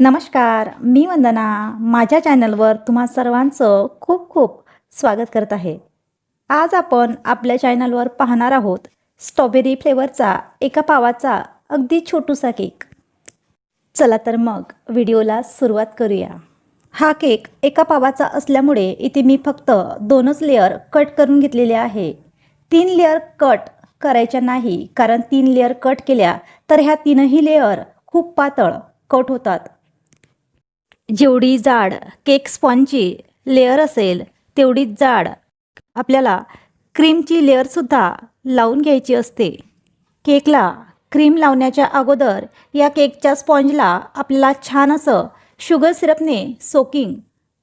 नमस्कार मी वंदना. माझ्या चॅनलवर तुम्हा सर्वांचं खूप खूप स्वागत करत आहे. आज आपण आपल्या चॅनलवर पाहणार आहोत स्ट्रॉबेरी फ्लेवरचा एका पावाचा अगदी छोटूसा केक. चला तर मग व्हिडिओला सुरुवात करूया. हा केक एका पावाचा असल्यामुळे इथे मी फक्त दोनच लेअर कट करून घेतलेले आहे. तीन लेअर कट करायच्या नाही कारण तीन लेअर कट केल्या तर ह्या तीनही लेअर खूप पातळ कट होतात. जेवढी जाड केक स्पॉनची लेअर असेल तेवढीच जाड. आपल्याला क्रीमची लेअरसुद्धा लावून घ्यायची असते. केकला क्रीम लावण्याच्या अगोदर या केकच्या स्पॉन्जला आपल्याला छान असं शुगर सिरपने सोकिंग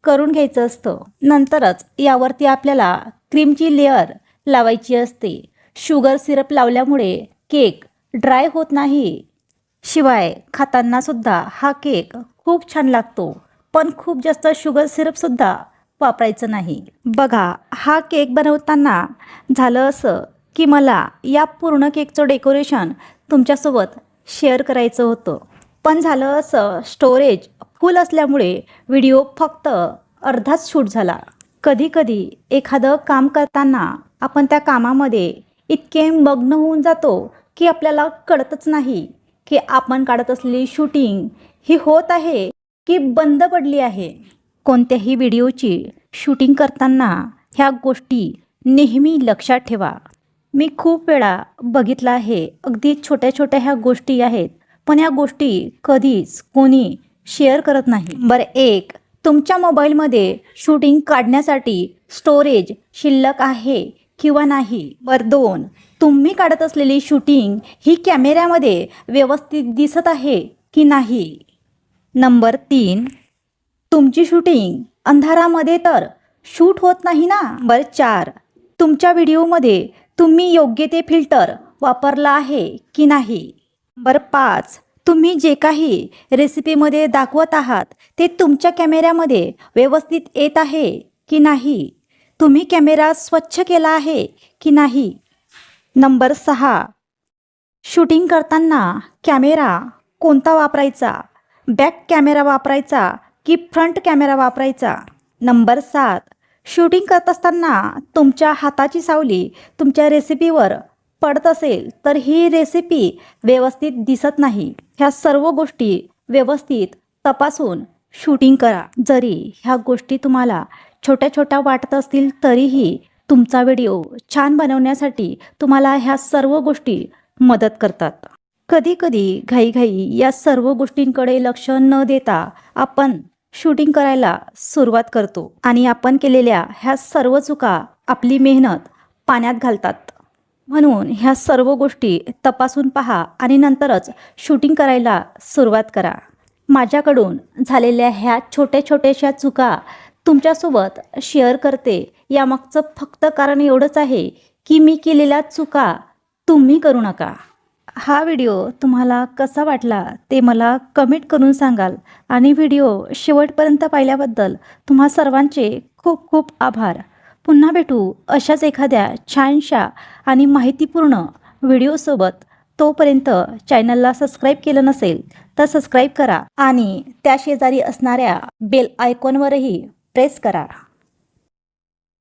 करून घ्यायचं असतं. नंतरच यावरती आपल्याला क्रीमची लेअर लावायची असते. शुगर सिरप लावल्यामुळे केक ड्राय होत नाही. शिवाय खाताना सुद्धा हा केक खूप छान लागतो. पण खूप जास्त शुगर सिरपसुद्धा वापरायचं नाही. बघा हा केक बनवताना झालं असं की मला या पूर्ण केकचं डेकोरेशन तुमच्यासोबत शेअर करायचं होतं. पण झालं असं स्टोरेज फुल असल्यामुळे व्हिडिओ फक्त अर्धाच शूट झाला. कधीकधी एखादं काम करताना आपण त्या कामामध्ये इतके मग्न होऊन जातो की आपल्याला कळतच नाही. की आपण काढत असलेली शूटिंग ही होत आहे की बंद पडली आहे? कोणत्याही व्हिडिओची शूटिंग करताना ह्या गोष्टी नेहमी लक्षात ठेवा. मी खूप वेळा बघितलं आहे अगदी छोट्या छोट्या ह्या गोष्टी आहेत पण ह्या गोष्टी कधीच कोणी शेअर करत नाही. बरं एक तुमच्या मोबाईलमध्ये शूटिंग काढण्यासाठी स्टोरेज शिल्लक आहे किंवा नाही? बरं दोन तुम्ही काढत असलेली शूटिंग ही कॅमेऱ्यामध्ये व्यवस्थित दिसत आहे की नाही? नंबर तीन तुमची शूटिंग अंधारामध्ये तर शूट होत नाही ना? बरं चार. तुमच्या व्हिडिओमध्ये तुम्ही योग्य ते फिल्टर वापरला आहे की नाही? बरं पाच तुम्ही जे काही रेसिपीमध्ये दाखवत आहात ते तुमच्या कॅमेऱ्यामध्ये व्यवस्थित येत आहे की नाही? तुम्ही कॅमेरा स्वच्छ केला आहे की नाही? नंबर सहा. शूटिंग करताना कॅमेरा कोणता वापरायचा? बॅक कॅमेरा वापरायचा की फ्रंट कॅमेरा वापरायचा? नंबर सात. शूटिंग करत असताना तुमच्या हाताची सावली तुमच्या रेसिपीवर पडत असेल तर ही रेसिपी व्यवस्थित दिसत नाही. ह्या सर्व गोष्टी व्यवस्थित तपासून शूटिंग करा. जरी ह्या गोष्टी तुम्हाला छोट्या छोट्या वाटत असतील तरीही तुमचा व्हिडिओ छान बनवण्यासाठी तुम्हाला ह्या सर्व गोष्टी मदत करतात. कधी कधी घाईघाई या सर्व गोष्टींकडे लक्ष न देता आपण शूटिंग करायला सुरुवात करतो आणि आपण केलेल्या ह्या सर्व चुका आपली मेहनत पाण्यात घालतात. म्हणून ह्या सर्व गोष्टी तपासून पहा आणि नंतरच शूटिंग करायला सुरुवात करा. माझ्याकडून झालेल्या ह्या छोट्या छोट्याशा चुका तुमच्यासोबत शेअर करते. यामागचं फक्त कारण एवढंच आहे की मी केलेल्या चुका तुम्ही करू नका. हा व्हिडिओ तुम्हाला कसा वाटला ते मला कमेंट करून सांगाल आणि व्हिडिओ शेवटपर्यंत पाहिल्याबद्दल तुम्हा सर्वांचे खूप खूप आभार. पुन्हा भेटू अशाच एखाद्या छानशा आणि माहितीपूर्ण व्हिडिओसोबत तोपर्यंत चॅनलला सबस्क्राईब केलं नसेल तर सबस्क्राईब करा आणि त्या शेजारी असणाऱ्या बेल आयकॉनवरही प्रेस करा.